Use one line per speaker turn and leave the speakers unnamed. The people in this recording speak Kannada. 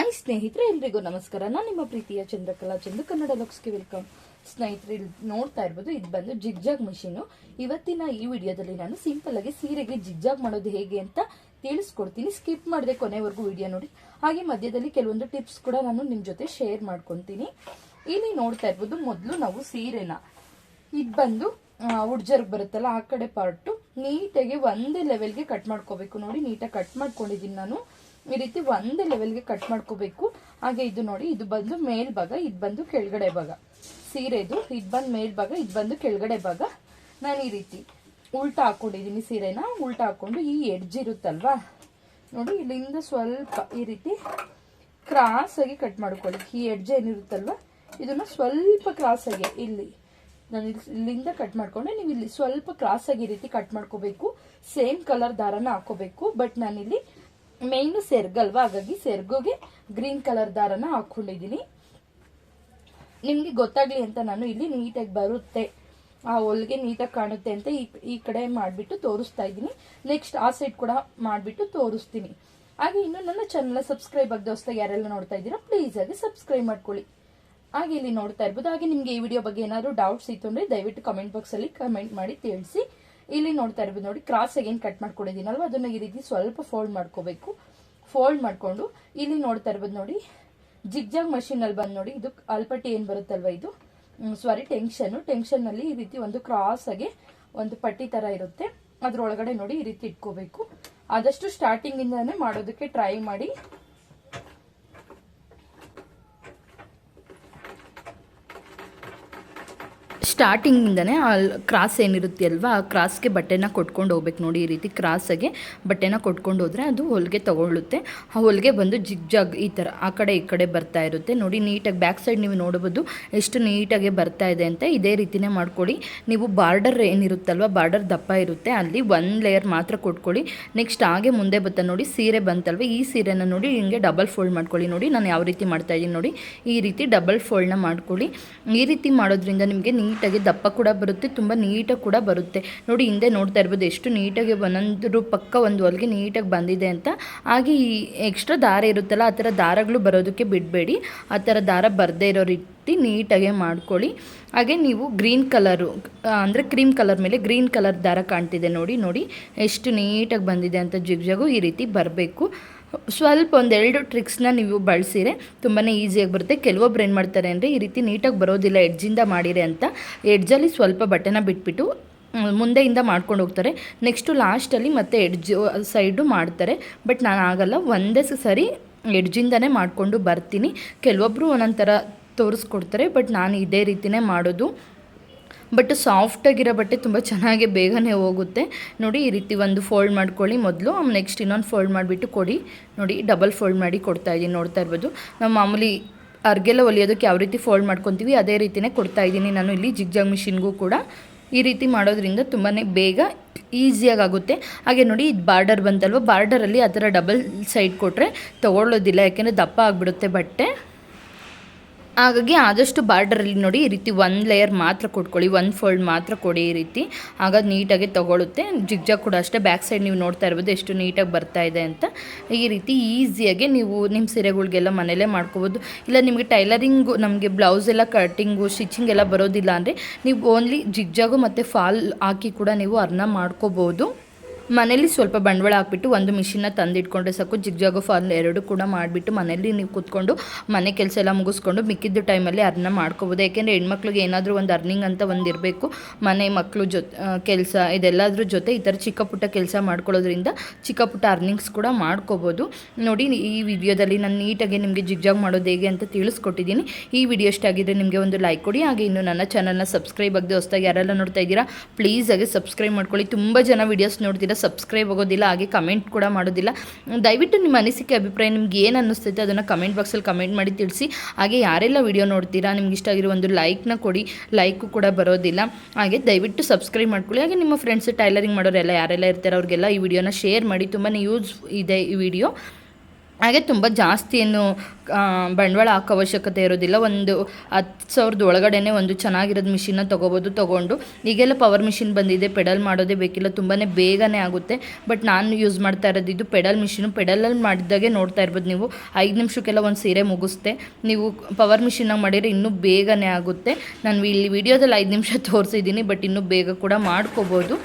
ಐ ಸ್ನೇಹಿತರೆ, ಎಲ್ರಿಗೂ ನಮಸ್ಕಾರ. ನಾನು ನಿಮ್ಮ ಪ್ರೀತಿಯ ಚಂದ್ರಕಲಾ ಚಂದ್ರ ಕನ್ನಡ ಲಕ್ಸ್ಗೆ ವೆಲ್ಕಮ್. ಸ್ನೇಹಿತರೆ, ಇಲ್ಲಿ ನೋಡ್ತಾ ಇರ್ಬೋದು, ಇದು ಬಂದು ಜಿಗ್ಜಾಗ್ ಮಷೀನು. ಇವತ್ತಿನ ಈ ವಿಡಿಯೋದಲ್ಲಿ ನಾನು ಸಿಂಪಲ್ ಆಗಿ ಸೀರೆಗೆ ಜಿಗ್ಜಾಗ್ ಮಾಡೋದು ಹೇಗೆ ಅಂತ ತಿಳಿಸ್ಕೊಡ್ತೀನಿ. ಸ್ಕಿಪ್ ಮಾಡಿದೆ ಕೊನೆವರೆಗೂ ವಿಡಿಯೋ ನೋಡಿ. ಹಾಗೆ ಮಧ್ಯದಲ್ಲಿ ಕೆಲವೊಂದು ಟಿಪ್ಸ್ ಕೂಡ ನಾನು ನಿಮ್ಮ ಜೊತೆ ಶೇರ್ ಮಾಡ್ಕೊತೀನಿ. ಇಲ್ಲಿ ನೋಡ್ತಾ ಇರ್ಬೋದು, ಮೊದಲು ನಾವು ಸೀರೆನ. ಇದು ಬಂದು ಹುಡ್ಜರ್ಗ್ ಬರುತ್ತಲ್ಲ, ಆ ಕಡೆ ಪಾರ್ಟು ನೀಟಾಗಿ ಒಂದೇ ಲೆವೆಲ್ಗೆ ಕಟ್ ಮಾಡ್ಕೋಬೇಕು ನೋಡಿ. ನೀಟಾಗಿ ಕಟ್ ಮಾಡ್ಕೊಂಡಿದ್ದೀನಿ ನಾನು. ಈ ರೀತಿ ಒಂದು ಲೆವೆಲ್ಗೆ ಕಟ್ ಮಾಡ್ಕೋಬೇಕು. ಹಾಗೆ ಇದು ನೋಡಿ, ಇದು ಬಂದು ಮೇಲ್ಭಾಗ ಇದು ಬಂದು ಕೆಳಗಡೆ ಭಾಗ. ಸೀರೆದು, ಇದು ಬಂದು ಮೇಲ್ಭಾಗ ಇದು ಬಂದು ಕೆಳಗಡೆ ಭಾಗ. ನಾನು ಈ ರೀತಿ ಉಲ್ಟಾ ಹಾಕೊಂಡಿದ್ದೀನಿ ಸೀರೆನ. ಉಲ್ಟಾ ಹಾಕೊಂಡು ಈ ಎಡ್ಜ್ ಇರುತ್ತಲ್ವಾ? ನೋಡಿ, ಇಲ್ಲಿಂದ ಸ್ವಲ್ಪ ಈ ರೀತಿ ಕ್ರಾಸ್ ಆಗಿ ಕಟ್ ಮಾಡ್ಕೊಳ್ಳಿ. ಈ ಎಡ್ಜ್ ಏನಿರುತ್ತಲ್ವಾ? ಇದನ್ನ ಸ್ವಲ್ಪ ಕ್ರಾಸ್ ಆಗಿ, ಇಲ್ಲಿ. ನಾನು ಇಲ್ಲಿ- ಇಲ್ಲಿಂದ ಕಟ್ ಮಾಡ್ಕೊಂಡೆ. ನೀವು ಇಲ್ಲಿ ಸ್ವಲ್ಪ ಕ್ರಾಸ್ ಆಗಿ ಈ ರೀತಿ ಕಟ್ ಮಾಡ್ಕೋಬೇಕು. ಸೇಮ್ ಕಲರ್ ದಾರನ ಹಾಕೋಬೇಕು. ಬಟ್ ನಾನಿಲ್ಲಿ ಮೇಯ್ನು ಸೆರ್ಗಲ್ವಾ ಹಾಗಾಗಿ ಸೆರ್ಗುಗೆ ಗ್ರೀನ್ ಕಲರ್ ದಾರನ ಹಾಕೊಂಡಿದ್ದೀನಿ ನಿಮ್ಗೆ ಗೊತ್ತಾಗ್ಲಿ ಅಂತ ನಾನು ಇಲ್ಲಿ ನೀಟಾಗಿ ಬರುತ್ತೆ. ಆ ಹೊಲ್ಗೆ ನೀಟಾಗಿ ಕಾಣುತ್ತೆ ಅಂತ ಈ ಈ ಕಡೆ ಮಾಡಿಬಿಟ್ಟು ತೋರಿಸ್ತಾ ಇದ್ದೀನಿ. ನೆಕ್ಸ್ಟ್ ಆ ಸೈಡ್ ಕೂಡ ಮಾಡಿಬಿಟ್ಟು ತೋರಿಸ್ತೀನಿ. ಹಾಗೆ ಇನ್ನು ನನ್ನ ಚಾನಲ್ ಸಬ್ಸ್ಕ್ರೈಬ್ ಆಗದೆ ಹೊಸ್ದಾಗಿ ಯಾರೆಲ್ಲ ನೋಡ್ತಾ ಇದ್ದೀರಾ ಪ್ಲೀಸ್ ಆಗಿ ಸಬ್ಸ್ಕ್ರೈಬ್ ಮಾಡ್ಕೊಳ್ಳಿ. ಹಾಗೆ ಇಲ್ಲಿ ನೋಡ್ತಾ ಇರ್ಬೋದು. ಹಾಗೆ ನಿಮಗೆ ಈ ವಿಡಿಯೋ ಬಗ್ಗೆ ಏನಾದರೂ ಡೌಟ್ಸ್ ಇತ್ತು ಅಂದರೆ ದಯವಿಟ್ಟು ಕಮೆಂಟ್ ಬಾಕ್ಸ್ ಅಲ್ಲಿ ಕಮೆಂಟ್ ಮಾಡಿ ತಿಳಿಸಿ. ಇಲ್ಲಿ ನೋಡ್ತಾ ಇರ್ಬೋದು ನೋಡಿ ಕ್ರಾಸ್ ಏನ್ ಕಟ್ ಮಾಡ್ಕೊಂಡಿದ್ದೀನಲ್ವ? ಅದನ್ನ ಈ ರೀತಿ ಸ್ವಲ್ಪ ಫೋಲ್ಡ್ ಮಾಡ್ಕೋಬೇಕು. ಫೋಲ್ಡ್ ಮಾಡ್ಕೊಂಡು ಇಲ್ಲಿ ನೋಡ್ತಾ ಇರ್ಬೋದು ನೋಡಿ, ಜಿಗ್ಜಾಗ್ ಮಷೀನ್ ಅಲ್ಲಿ ಬಂದು ನೋಡಿ, ಇದು ಅಲ್ಪಟ್ಟಿ ಏನ್ ಬರುತ್ತಲ್ವ ಇದು? ಸಾರಿ ಟೆನ್ಷನ್ ಟೆನ್ಷನ್ನಲ್ಲಿ ಈ ರೀತಿ ಒಂದು ಕ್ರಾಸ್ ಆಗಿ ಒಂದು ಪಟ್ಟಿ ತರ ಇರುತ್ತೆ. ಅದ್ರೊಳಗಡೆ ನೋಡಿ ಈ ರೀತಿ ಇಟ್ಕೋಬೇಕು. ಆದಷ್ಟು ಸ್ಟಾರ್ಟಿಂಗ್ ಇಂದಾನೆ ಮಾಡೋದಕ್ಕೆ ಟ್ರೈ ಮಾಡಿ. ಸ್ಟಾರ್ಟಿಂಗಿಂದನೇ ಅಲ್ಲಿ ಕ್ರಾಸ್ ಏನಿರುತ್ತೆ ಅಲ್ವಾ, ಆ ಕ್ರಾಸ್ಗೆ ಬಟ್ಟೆನ ಕೊಟ್ಕೊಂಡು ಹೋಗ್ಬೇಕು ನೋಡಿ ಈ ರೀತಿ ಕ್ರಾಸಾಗೆ ಬಟ್ಟೆನ ಕೊಟ್ಕೊಂಡು ಹೋದರೆ ಅದು ಹೊಲಿಗೆ ತಗೊಳ್ಳುತ್ತೆ. ಆ ಹೊಲಿಗೆ ಬಂದು ಜಿಗ್ ಜಾಗ್ ಈ ಥರ, ಆ ಕಡೆ ಈ ಕಡೆ ಬರ್ತಾ ಇರುತ್ತೆ. ನೋಡಿ ನೀಟಾಗಿ ಬ್ಯಾಕ್ ಸೈಡ್ ನೀವು ನೋಡಬಹುದು ಎಷ್ಟು ನೀಟಾಗಿ ಬರ್ತಾ ಇದೆ ಅಂತ ಇದೇ ರೀತಿನೇ ಮಾಡ್ಕೊಳ್ಳಿ. ನೀವು ಬಾರ್ಡರ್ ಏನಿರುತ್ತಲ್ವ, ಬಾರ್ಡರ್ ದಪ್ಪ ಇರುತ್ತೆ, ಅಲ್ಲಿ ಒಂದು ಲೇಯರ್ ಮಾತ್ರ ಕೊಟ್ಕೊಳ್ಳಿ. ನೆಕ್ಸ್ಟ್ ಹಾಗೆ ಮುಂದೆ ಬತ್ತ ನೋಡಿ ಸೀರೆ ಬಂತಲ್ವ, ಈ ಸೀರೆನ ನೋಡಿ ಹಿಂಗೆ ಡಬಲ್ ಫೋಲ್ಡ್ ಮಾಡ್ಕೊಳ್ಳಿ ನೋಡಿ, ನಾನು ಯಾವ ರೀತಿ ಮಾಡ್ತಾ ಇದ್ದೀನಿ ನೋಡಿ, ಈ ರೀತಿ ಡಬಲ್ ಫೋಲ್ಡ್ನ ಮಾಡ್ಕೊಳ್ಳಿ. ಈ ರೀತಿ ಮಾಡೋದ್ರಿಂದ ನಿಮಗೆ ನೀಟಾಗಿ ದಪ್ಪ ಕೂಡ ಬರುತ್ತೆ, ತುಂಬ ನೀಟಾಗಿ ಕೂಡ ಬರುತ್ತೆ. ನೋಡಿ, ಹಿಂದೆ ನೋಡ್ತಾ ಇರ್ಬೋದು, ಎಷ್ಟು ನೀಟಾಗಿ ಒಂದೊಂದು ಪಕ್ಕ ಒಂದು ಹೊಲಿಗೆ ನೀಟಾಗಿ ಬಂದಿದೆ ಅಂತ. ಹಾಗೆ ಈ ಎಕ್ಸ್ಟ್ರಾ ದಾರ ಇರುತ್ತಲ್ಲ, ಆ ಥರ ದಾರಗಳು ಬರೋದಕ್ಕೆ ಬಿಡಬೇಡಿ. ಆ ಥರ ದಾರ ಬರದೇ ಇರೋ ರೀತಿ ನೀಟಾಗೆ ಮಾಡ್ಕೊಳ್ಳಿ. ಹಾಗೆ ನೀವು ಗ್ರೀನ್ ಕಲರು ಅಂದರೆ ಕ್ರೀಮ್ ಕಲರ್ ಮೇಲೆ ಗ್ರೀನ್ ಕಲರ್ ದಾರ ಕಾಣ್ತಿದೆ ನೋಡಿ ನೋಡಿ. ಎಷ್ಟು ನೀಟಾಗಿ ಬಂದಿದೆ ಅಂತ ಜಿಗ್ಜಾಗು ಈ ರೀತಿ ಬರಬೇಕು. ಸ್ವಲ್ಪ ಒಂದೆರಡು ಟ್ರಿಕ್ಸ್ನ ನೀವು ಬಳಸಿರೆ ತುಂಬಾ ಈಸಿಯಾಗಿ ಬರುತ್ತೆ. ಕೆಲವೊಬ್ರು ಏನು ಮಾಡ್ತಾರೆ ಅಂದರೆ ಈ ರೀತಿ ನೀಟಾಗಿ ಬರೋದಿಲ್ಲ ಎಡ್ಜಿಂದ ಮಾಡಿರಿ ಅಂತ. ಎಡ್ಜಲ್ಲಿ ಸ್ವಲ್ಪ ಬಟ್ಟೆನ ಬಿಟ್ಬಿಟ್ಟು ಮುಂದೆಯಿಂದ ಮಾಡ್ಕೊಂಡು ಹೋಗ್ತಾರೆ. ನೆಕ್ಸ್ಟು ಲಾಸ್ಟಲ್ಲಿ ಮತ್ತೆ ಎಡ್ಜ್ ಸೈಡು ಮಾಡ್ತಾರೆ. ಬಟ್ ನಾನು ಆಗಲ್ಲ, ಒಂದೇ ಸರಿ ಎಡ್ಜಿಂದನೇ ಮಾಡಿಕೊಂಡು ಬರ್ತೀನಿ. ಕೆಲವೊಬ್ಬರು ಒಂದೊಂದು ಥರ ತೋರಿಸ್ಕೊಡ್ತಾರೆ ಬಟ್ ನಾನು ಇದೇ ರೀತಿನೇ ಮಾಡೋದು. ಬಟ್ ಸಾಫ್ಟಾಗಿರೋ ಬಟ್ಟೆ ತುಂಬ ಚೆನ್ನಾಗಿ ಬೇಗನೆ ಹೋಗುತ್ತೆ. ನೋಡಿ, ಈ ರೀತಿ ಒಂದು ಫೋಲ್ಡ್ ಮಾಡ್ಕೊಳ್ಳಿ ಮೊದಲು. ನೆಕ್ಸ್ಟ್ ಇನ್ನೊಂದು ಫೋಲ್ಡ್ ಮಾಡಿಬಿಟ್ಟು ಕೊಡಿ. ನೋಡಿ, ಡಬಲ್ ಫೋಲ್ಡ್ ಮಾಡಿ ಕೊಡ್ತಾ ಇದ್ದೀನಿ ನೋಡ್ತಾ ಇರ್ಬೋದು. ನಾವು ಮಾಮೂಲಿ ಅರ್ಗೆಲ್ಲ ಹೊಲಿಯೋದಕ್ಕೆ ಯಾವ ರೀತಿ ಫೋಲ್ಡ್ ಮಾಡ್ಕೊತೀವಿ, ಅದೇ ರೀತಿಯೇ ಕೊಡ್ತಾ ಇದ್ದೀನಿ ನಾನು ಇಲ್ಲಿ ಜಿಗ್ಜಾಗ್ ಮಿಷಿನ್ಗೂ ಕೂಡ. ಈ ರೀತಿ ಮಾಡೋದ್ರಿಂದ ತುಂಬಾ ಬೇಗ ಈಸಿಯಾಗಿ ಆಗುತ್ತೆ ಹಾಗೆ ನೋಡಿ, ಇದು ಬಾರ್ಡರ್ ಬಂತಲ್ವ? ಬಾರ್ಡರಲ್ಲಿ ಆ ಥರ ಡಬಲ್ ಸೈಡ್ ಕೊಟ್ಟರೆ ತೊಗೊಳ್ಳೋದಿಲ್ಲ, ಯಾಕೆಂದರೆ ದಪ್ಪ ಆಗಿಬಿಡುತ್ತೆ ಬಟ್ಟೆ. ಹಾಗಾಗಿ ಆದಷ್ಟು ಬಾರ್ಡರಲ್ಲಿ ನೋಡಿ ಈ ರೀತಿ ಒಂದು ಲೇಯರ್ ಮಾತ್ರ ಕೊಟ್ಕೊಳ್ಳಿ ಒಂದು ಫೋಲ್ಡ್ ಮಾತ್ರ ಕೊಡಿ ಈ ರೀತಿ. ಆಗ ನೀಟಾಗಿ ತೊಗೊಳುತ್ತೆ ಜಿಗ್ಜಾಗ್ ಕೂಡ ಅಷ್ಟೇ ಬ್ಯಾಕ್ ಸೈಡ್ ನೀವು ನೋಡ್ತಾ ಇರ್ಬೋದು ಎಷ್ಟು ನೀಟಾಗಿ ಬರ್ತಾ ಇದೆ ಅಂತ. ಈ ರೀತಿ ಈಸಿಯಾಗಿ ನೀವು ನಿಮ್ಮ ಸೀರೆಗಳಿಗೆಲ್ಲ ಮನೇಲೇ ಮಾಡ್ಕೋಬೋದು. ಇಲ್ಲ ನಿಮಗೆ ಟೈಲರಿಂಗು ನಮಗೆ ಬ್ಲೌಸ್ ಎಲ್ಲ ಕಟಿಂಗು ಸ್ಟಿಚಿಂಗ್ ಎಲ್ಲ ಬರೋದಿಲ್ಲ ಅಂದರೆ ನೀವು ಓನ್ಲಿ ಜಿಗ್ಜಾಗು ಮತ್ತು ಫಾಲ್ ಹಾಕಿ ಕೂಡ ನೀವು ಅರ್ನ ಮಾಡ್ಕೋಬೋದು. ಮನೇಲಿ ಸ್ವಲ್ಪ ಬಂಡವಾಳ ಹಾಕ್ಬಿಟ್ಟು ಒಂದು ಮಿಷಿನ್ನ ತಂದಿಟ್ಕೊಂಡ್ರೆ ಸಾಕು. ಜಿಗ್ಜಾಗು ಫಾಲ್ ಎರಡು ಕೂಡ ಮಾಡಿಬಿಟ್ಟು ಮನೇಲಿ ನೀವು ಕೂತ್ಕೊಂಡು ಮನೆ ಕೆಲಸ ಎಲ್ಲ ಮುಗಿಸ್ಕೊಂಡು ಮಿಕ್ಕಿದ್ದು ಟೈಮಲ್ಲಿ ಅದನ್ನ ಮಾಡ್ಕೋಬೋದು. ಯಾಕೆಂದರೆ ಹೆಣ್ಮಕ್ಳಿಗೆ ಏನಾದರೂ ಒಂದು ಅರ್ನಿಂಗ್ ಅಂತ ಒಂದು ಇರಬೇಕು. ಮನೆ ಮಕ್ಕಳು ಜೊ ಕೆಲಸ ಇದೆಲ್ಲದ್ರ ಜೊತೆ ಈ ಥರ ಚಿಕ್ಕ ಪುಟ್ಟ ಕೆಲಸ ಮಾಡ್ಕೊಳ್ಳೋದ್ರಿಂದ ಚಿಕ್ಕ ಪುಟ್ಟ ಅರ್ನಿಂಗ್ಸ್ ಕೂಡ ಮಾಡ್ಕೋಬೋದು. ನೋಡಿ ಈ ವಿಡಿಯೋದಲ್ಲಿ ನಾನು ನೀಟಾಗಿ ನಿಮಗೆ ಜಿಗ್ಜಾಗ್ ಮಾಡೋದು ಹೇಗೆ ಅಂತ ತಿಳಿಸ್ಕೊಟ್ಟಿದ್ದೀನಿ. ಈ ವಿಡಿಯೋ ಇಷ್ಟ ಆಗಿದ್ರೆ ನಿಮಗೆ ಒಂದು ಲೈಕ್ ಕೊಡಿ. ಹಾಗೆ ಇನ್ನು ನನ್ನ ಚಾನಲ್ನ ಸಬ್ಸ್ಕ್ರೈಬ್ ಆಗದೆ ಹೊಸ್ದಾಗಿ ಯಾರೆಲ್ಲ ನೋಡ್ತಾ ಇದ್ದೀರಾ ಪ್ಲೀಸ್ ಆಗಿ ಸಬ್ಸ್ಕ್ರೈಬ್ ಮಾಡ್ಕೊಳ್ಳಿ. ತುಂಬ ಜನ ವಿಡಿಯೋಸ್ ನೋಡ್ತೀರಾ ಸಬ್ಸ್ಕ್ರೈಬ್ ಆಗೋದಿಲ್ಲ, ಹಾಗೆ ಕಮೆಂಟ್ ಕೂಡ ಮಾಡೋದಿಲ್ಲ. ದಯವಿಟ್ಟು ನಿಮ್ಮ ಅನಿಸಿಕೆ, ಅಭಿಪ್ರಾಯ ನಿಮ್ಗೆ ಏನು ಅನ್ನಿಸ್ತೈತೆ ಅದನ್ನು ಕಮೆಂಟ್ ಬಾಕ್ಸಲ್ಲಿ ಕಮೆಂಟ್ ಮಾಡಿ ತಿಳಿಸಿ. ಹಾಗೆ ಯಾರೆಲ್ಲ ವಿಡಿಯೋ ನೋಡ್ತೀರಾ, ನಿಮ್ಗೆ ಇಷ್ಟ ಆಗಿರೋ ಒಂದು ಲೈಕ್ನ ಕೊಡಿ. ಲೈಕು ಕೂಡ ಬರೋದಿಲ್ಲ. ಹಾಗೆ ದಯವಿಟ್ಟು ಸಬ್ಸ್ಕ್ರೈಬ್ ಮಾಡ್ಕೊಳ್ಳಿ. ಹಾಗೆ ನಿಮ್ಮ ಫ್ರೆಂಡ್ಸ್ ಟೈಲರಿಂಗ್ ಮಾಡೋರೆಲ್ಲ ಯಾರೆಲ್ಲ ಇರ್ತಾರೆ, ಅವ್ರಿಗೆಲ್ಲ ಈ ವಿಡಿಯೋನ ಶೇರ್ ಮಾಡಿ. ತುಂಬಾ ಯೂಸ್ ಇದೆ ಈ ವಿಡಿಯೋ ಹಾಗೆ ತುಂಬ ಜಾಸ್ತಿ ಏನು ಬಂಡವಾಳ ಹಾಕೋ ಅವಶ್ಯಕತೆ ಇರೋದಿಲ್ಲ ಒಂದು ಹತ್ತು ಸಾವಿರದ ಒಳಗಡೆನೆ ಒಂದು ಚೆನ್ನಾಗಿರೋದು ಮಿಷಿನ್ನ ತೊಗೋಬೋದು, ತೊಗೊಂಡು. ಈಗೆಲ್ಲ ಪವರ್ ಮಿಷಿನ್ ಬಂದಿದೆ ಪೆಡಲ್ ಮಾಡೋದೇ ಬೇಕಿಲ್ಲ ತುಂಬಾ ಬೇಗನೆ ಆಗುತ್ತೆ. ಬಟ್ ನಾನು ಯೂಸ್ ಮಾಡ್ತಾ ಇರೋದು ಇದು ಪೆಡಲ್ ಮಿಷಿನು ಪೆಡಲಲ್ಲಿ ಮಾಡಿದಾಗೆ ನೋಡ್ತಾ ಇರ್ಬೋದು ನೀವು. ಐದು ನಿಮಿಷಕ್ಕೆಲ್ಲ ಒಂದು ಸೀರೆ ಮುಗಿಸ್ತೆ. ನೀವು ಪವರ್ ಮಿಷಿನಾಗ ಮಾಡಿದರೆ ಇನ್ನೂ ಬೇಗನೆ ಆಗುತ್ತೆ. ನಾನು ಇಲ್ಲಿ ವಿಡಿಯೋದಲ್ಲಿ ಐದು ನಿಮಿಷ ತೋರಿಸಿದ್ದೀನಿ ಬಟ್ ಇನ್ನೂ ಬೇಗ ಕೂಡ ಮಾಡ್ಕೋಬೋದು.